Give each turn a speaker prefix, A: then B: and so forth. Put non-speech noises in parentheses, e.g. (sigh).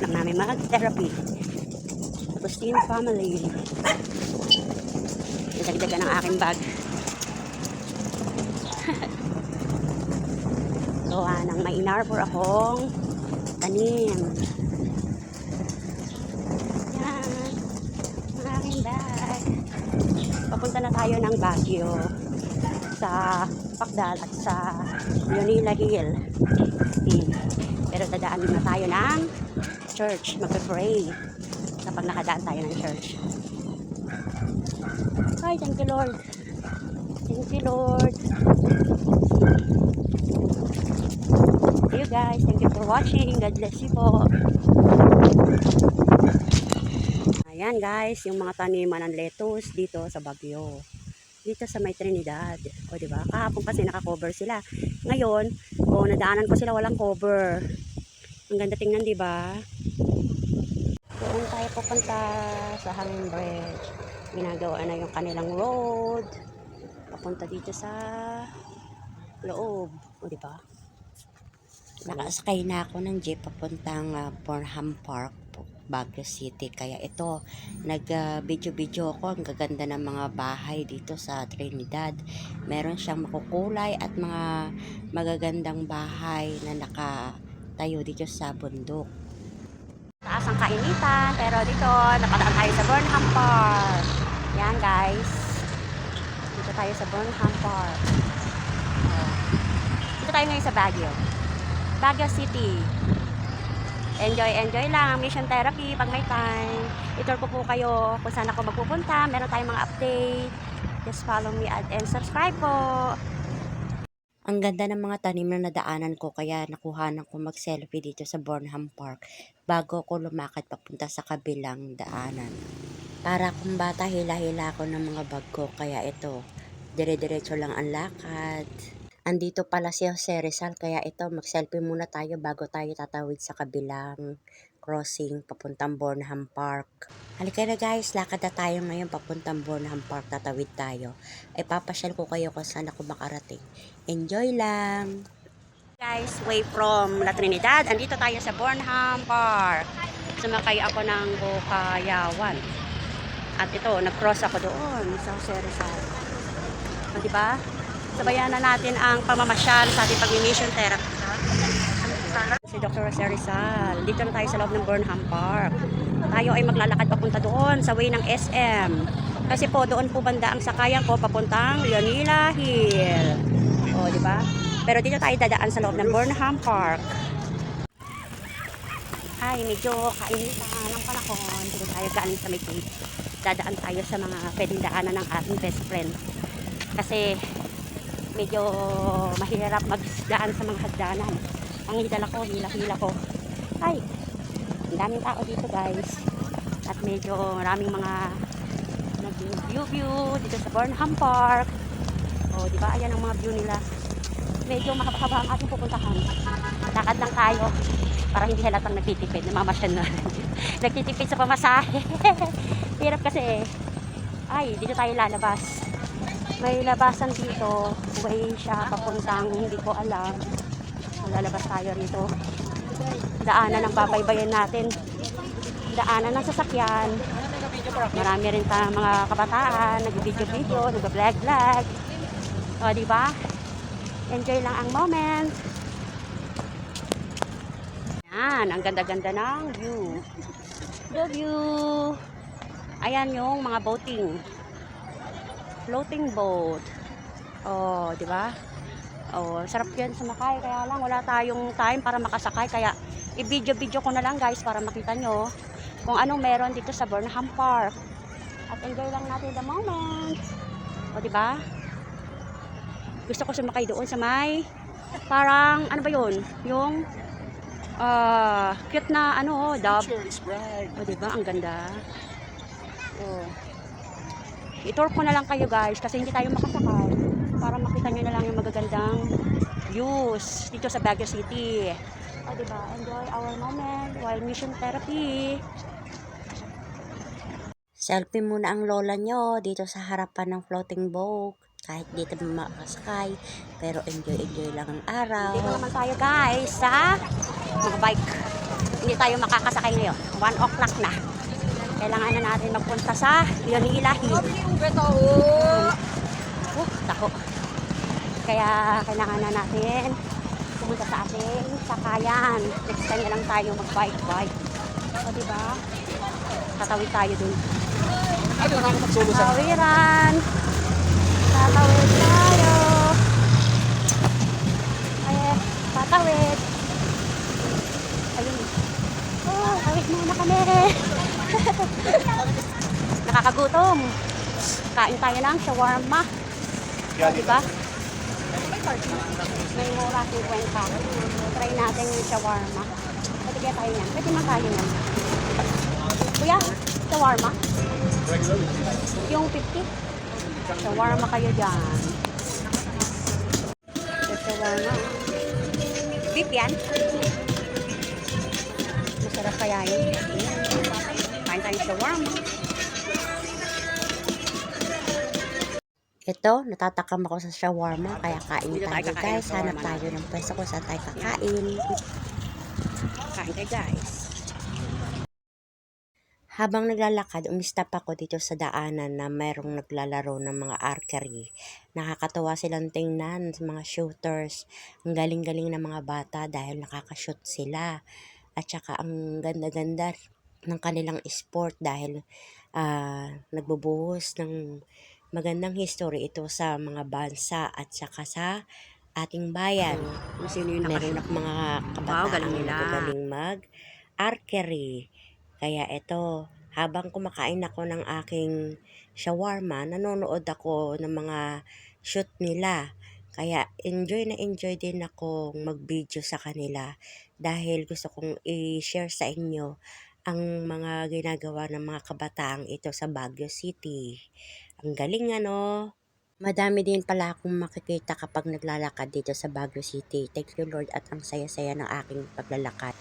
A: lang namin mag-therapy. Agustin family. Nadagdagan ang aking bag. (laughs) Gawa ng may inarbor akong tanim. Yan. Ang aking bag. Papunta na tayo ng Baguio sa Pagdal at sa Leonila Hill. Pero dadaan na tayo ng church, magpe-pray kapag nakadaan tayo ng church. Hi, thank you Lord. Thank you Lord. Thank you guys. Thank you for watching. God bless you po. Ayan guys, yung mga taniman ng lettuce dito sa Baguio. Dito sa may Trinidad. O di ba? Kahapon kasi naka-cover sila. Ngayon, o nadaanan ko sila walang cover. Ang ganda tingnan, di ba? Doon tayo pupunta sa Hanging Bridge. Ginagawa na yung kanilang road. Papunta dito sa loob. O di ba?
B: Nakasakay na ako ng jeep papuntang uh, Bornham Park, Baguio City. Kaya ito, nag-video-video ako. Ang gaganda ng mga bahay dito sa Trinidad. Meron siyang makukulay at mga magagandang bahay na nakatayo dito sa bundok.
A: Taas ang kainitan, pero dito, nakadaan tayo sa Burnham Park. Yan guys. Dito tayo sa Burnham Park. Oh. Dito tayo ngayon sa Baguio. Baguio City. Enjoy, enjoy lang ang mission therapy pag may time. Itour ko po kayo kung saan ako magpupunta. Meron tayong mga update. Just follow me and subscribe po.
B: Ang ganda ng mga tanim na nadaanan ko kaya nakuhanan ko mag-selfie dito sa Bornham Park bago ko lumakad papunta sa kabilang daanan. Para kung bata hila-hila ako ng mga bag ko kaya ito, dire-diretso lang ang lakad. Andito pala si Jose Rizal kaya ito mag-selfie muna tayo bago tayo tatawid sa kabilang crossing papuntang Bornham Park. Halika na guys, lakad na tayo ngayon papuntang Bornham Park, tatawid tayo. Ay papasyal ko kayo kung saan ako makarating. Enjoy lang!
A: Guys, way from La Trinidad. Andito tayo sa Bornham Park. Sumakay ako ng Bukayawan. At ito, nag-cross ako doon sa Jose Rizal. O, di ba? Sabayan na natin ang pamamasyal sa ating pag-mission therapy. Si Dr. Jose Rizal. Dito na tayo sa loob ng Burnham Park. Tayo ay maglalakad papunta doon sa way ng SM. Kasi po doon po banda ang sakayan ko papuntang Leonila Hill. O, di ba? Pero dito tayo dadaan sa loob ng Burnham Park. Ay, medyo kainitan ng panahon. Dito tayo galing sa may gate. Dadaan tayo sa mga pwedeng daanan ng ating best friend. Kasi medyo mahirap magdaan sa mga hagdanan. Ang hidala ko, hila-hila ko. Ay, ang daming tao dito guys. At medyo maraming mga nag-view-view dito sa Burnham Park. O, di ba? Ayan ang mga view nila. Medyo mahaba ang ating pupuntahan. Lakad lang tayo para hindi halatang nagtitipid. Namamasyan na. (laughs) nagtitipid sa pamasahe. (laughs) Hirap kasi eh. Ay, dito tayo lalabas. May labasan dito. Way siya papuntang hindi ko alam. Lalabas tayo rito. Daanan ang babaybayan natin. Daanan ng sasakyan. Marami rin ta mga kabataan, nag-video-video, nag-vlog-vlog. O, di ba? Enjoy lang ang moment. Yan, ang ganda-ganda ng view. The view. Ayan yung mga boating. Floating boat. Oh, di ba? Oh, sarap yan sumakay. Kaya lang, wala tayong time para makasakay. Kaya, i-video-video ko na lang guys para makita nyo kung anong meron dito sa Burnham Park. At enjoy lang natin the moment. O, di ba? Gusto ko sumakay doon sa may parang ano ba yun? Yung ah cute na ano, dove. O, di ba? Ang ganda. Oh. I-tour ko na lang kayo guys kasi hindi tayo makasakay para makita nyo na lang yung magagandang views dito sa Baguio City. O, di ba? Enjoy our moment while mission therapy.
B: Selfie muna ang lola nyo dito sa harapan ng floating boat. Kahit di tayo makasakay, pero enjoy-enjoy lang ang araw.
A: Dito naman tayo guys sa mga bike. Hindi tayo makakasakay ngayon. 1 o'clock na. Kailangan na natin magpunta sa Leonila Hill. Oh, taho. Kaya kailangan na natin pumunta sa ating sakayan. Next time na lang tayo mag-bike-bike. O, diba? Tatawid tayo dun.
C: Ano
A: Tawiran! Tatawid tayo! Ay, tatawid! Ayun. Oh, tawid muna kami! (laughs) Nakakagutom! Kain tayo ng shawarma. O, diba? May mura 50. Try natin yung shawarma. Pwede kaya tayo yan. Pwede man tayo yan. Kuya, shawarma? Yung 50. Shawarma kayo dyan. Shawarma. Beef yan. Masarap kaya yun. Kain tayo shawarma.
B: Ito, natatakam ako sa shawarma, kaya kain
A: tayo
B: guys. Hanap tayo ng pwesto kung saan tayo kakain.
A: Kain tayo guys.
B: Habang naglalakad, umistap ako dito sa daanan na mayroong naglalaro ng mga archery. Nakakatawa silang tingnan sa mga shooters. Ang galing-galing ng mga bata dahil nakakashoot sila. At saka ang ganda-ganda ng kanilang sport dahil ah, nagbubuhos ng magandang history ito sa mga bansa at saka sa ating bayan.
A: Kung sino yung
B: Meron
A: nakasunod.
B: mga
A: Wow,
B: kabataan
A: galing
B: na
A: nila.
B: magagaling mag-archery. Kaya ito, habang kumakain ako ng aking shawarma, nanonood ako ng mga shoot nila. Kaya enjoy na enjoy din ako mag-video sa kanila dahil gusto kong i-share sa inyo ang mga ginagawa ng mga kabataang ito sa Baguio City. Ang galing ano? Madami din pala akong makikita kapag naglalakad dito sa Baguio City. Thank you Lord at ang saya-saya ng aking paglalakad.